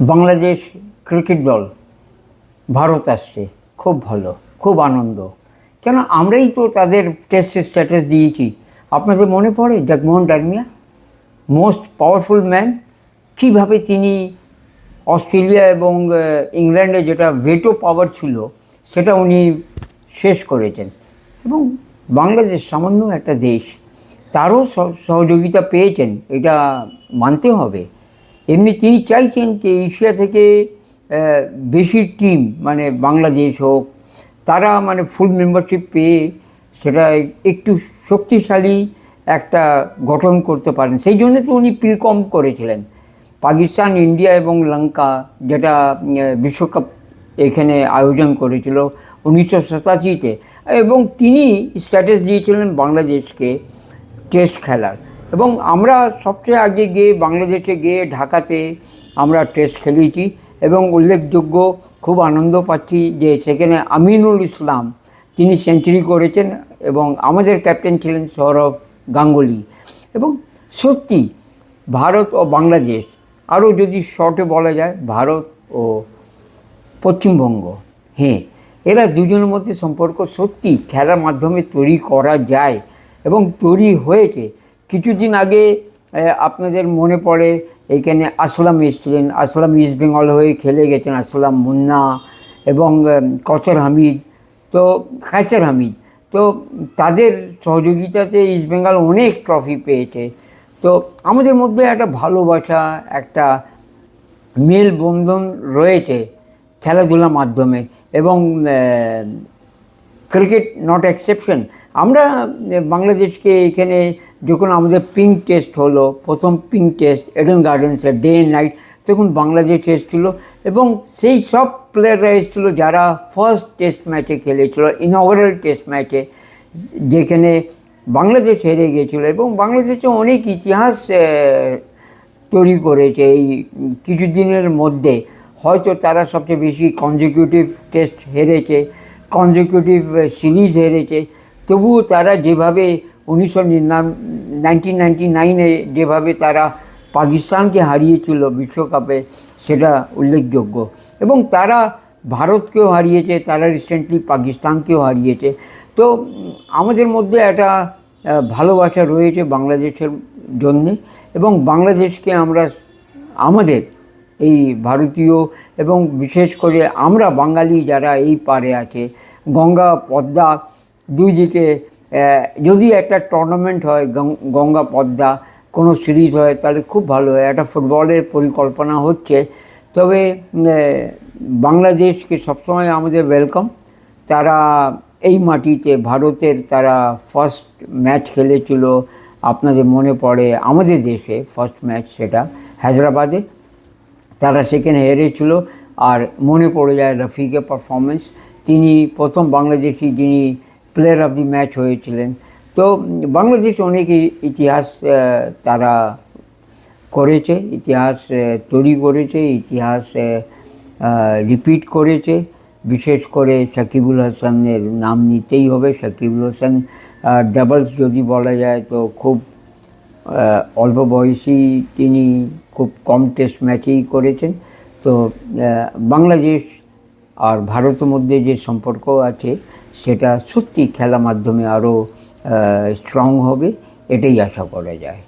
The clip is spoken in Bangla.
বাংলাদেশ ক্রিকেট দল, ভারত আসছে। খুব ভালো, খুব আনন্দ। কেন আমরাই তো তাদের টেস্ট স্ট্যাটাস দিয়েছি। আপনাদের মনে পড়ে Jagmohan Dalmiya most powerful man কীভাবে তিনি অস্ট্রেলিয়া এবং ইংল্যান্ডে যেটা ভেটো পাওয়ার ছিল, সেটা উনি শেষ করেছেন। এবং বাংলাদেশ সামান্য একটা দেশ, তারও সহ- সহযোগিতা পেয়েছেন, এটা মানতে হবে। এমনি তিনি চাইছেন যে এশিয়া থেকে বেশি টিম মানে বাংলাদেশ হোক, তারা মানে ফুল মেম্বারশিপ পেয়ে সেটা একটু শক্তিশালী একটা গঠন করতে পারেন। সেই জন্য তো উনি প্রিকম করেছিলেন। পাকিস্তান, ইন্ডিয়া এবং লঙ্কা যেটা বিশ্বকাপ এখানে আয়োজন করেছিল উনিশশো সাতাশিতে। এবং তিনি স্ট্যাটাস দিয়েছিলেন বাংলাদেশকে টেস্ট খেলার। এবং আমরা সবচেয়ে আগে গিয়ে বাংলাদেশে গিয়ে ঢাকাতে আমরা টেস্ট খেলেছি এবং উল্লেখযোগ্য খুব আনন্দ পাচ্ছি যে সেখানে আমিনুল ইসলাম, তিনি সেঞ্চুরি করেছেন এবং আমাদের ক্যাপ্টেন ছিলেন সৌরভ গাঙ্গুলি। এবং সত্যি ভারত ও বাংলাদেশ, আরও যদি শর্টে বলা যায়, ভারত ও পশ্চিমবঙ্গ হ্যাঁ এরা দুজনের মধ্যে সম্পর্ক সত্যি খেলার মাধ্যমে তৈরি করা যায় এবং তৈরি হয়েছে। কিছুদিন আগে আপনাদের মনে পড়ে, এখানে আসলাম এসেছিলেন আসলাম ইস্ট বেঙ্গল হয়ে খেলে গেছেন আসলাম মুন্না এবং কচর হামিদ, তো কাইসার হামিদ। তো তাদের সহযোগিতাতে ইস্ট বেঙ্গল অনেক ট্রফি পেয়েছে। তো আমাদের মধ্যে একটা ভালোবাসা, একটা মেলবন্ধন রয়েছে খেলাধুলার মাধ্যমে এবং ক্রিকেট নট এক্সেপশন আমরা বাংলাদেশকে এখানে যখন আমাদের পিঙ্ক টেস্ট হলো, প্রথম পিঙ্ক টেস্ট এডেন গার্ডেন্সে ডে নাইট তখন বাংলাদেশ এসেছিল এবং সেই সব প্লেয়াররা এসেছিল যারা ফার্স্ট টেস্ট ম্যাচে খেলেছিল ইনঅগারাল টেস্ট ম্যাচে যেখানে বাংলাদেশ হেরে গিয়েছিল এবং বাংলাদেশে অনেক ইতিহাস তৈরি করেছে এই কিছুদিনের মধ্যে। হয়তো তারা সবচেয়ে বেশি কনজিকিউটিভ টেস্ট হেরেছে। কনজিকিউটিভ সিরিজ হেরেছে তবুও তারা যেভাবে উনিশশো নাইনটিন নাইনটি নাইনে যেভাবে তারা পাকিস্তানকে হারিয়েছিল বিশ্বকাপে, সেটা উল্লেখযোগ্য। এবং তারা ভারতকেও হারিয়েছে, তারা রিসেন্টলি পাকিস্তানকেও হারিয়েছে। তো আমাদের মধ্যে একটা ভালোবাসা রয়েছে বাংলাদেশের জন্যে। এবং বাংলাদেশকে আমরা, আমাদের এই ভারতীয় এবং বিশেষ করে আমরা বাঙালি যারা এই পারে আছে, গঙ্গা, পদ্মা দুই দিকে যদি একটা টুর্নামেন্ট হয় গঙ্গা, পদ্মা কোনো সিরিজ হয় তাহলে খুব ভালো হয়। একটা ফুটবলের পরিকল্পনা হচ্ছে। তবে বাংলাদেশকে সবসময় আমাদের ওয়েলকাম তারা এই মাটিতে ভারতের তারা ফার্স্ট ম্যাচ খেলেছিল। আপনাদের মনে পড়ে আমাদের দেশে ফার্স্ট ম্যাচ সেটা, হায়দ্রাবাদে। তারা সেখানে হেরেছিল। আর মনে পড়ে যায় রফিকের পারফরমেন্স তিনি প্রথম বাংলাদেশি যিনি প্লেয়ার অফ দি ম্যাচ হয়েছিলেন। তো বাংলাদেশ অনেক ইতিহাস তারা করেছে, ইতিহাস তৈরি করেছে, ইতিহাস রিপিট করেছে। বিশেষ করে সাকিবুল হাসানের নাম নিতেই হবে। সাকিবুল হাসান ডাবলস যদি বলা যায় তো খুব অল্প বয়সী তিনি খুব কম টেস্ট ম্যাচেই করেছেন। তো বাংলাদেশ আর ভারতের মধ্যে যে সম্পর্ক আছে, সেটা সত্যি খেলা মাধ্যমে আরও স্ট্রং হবে, এটাই আশা করা যায়।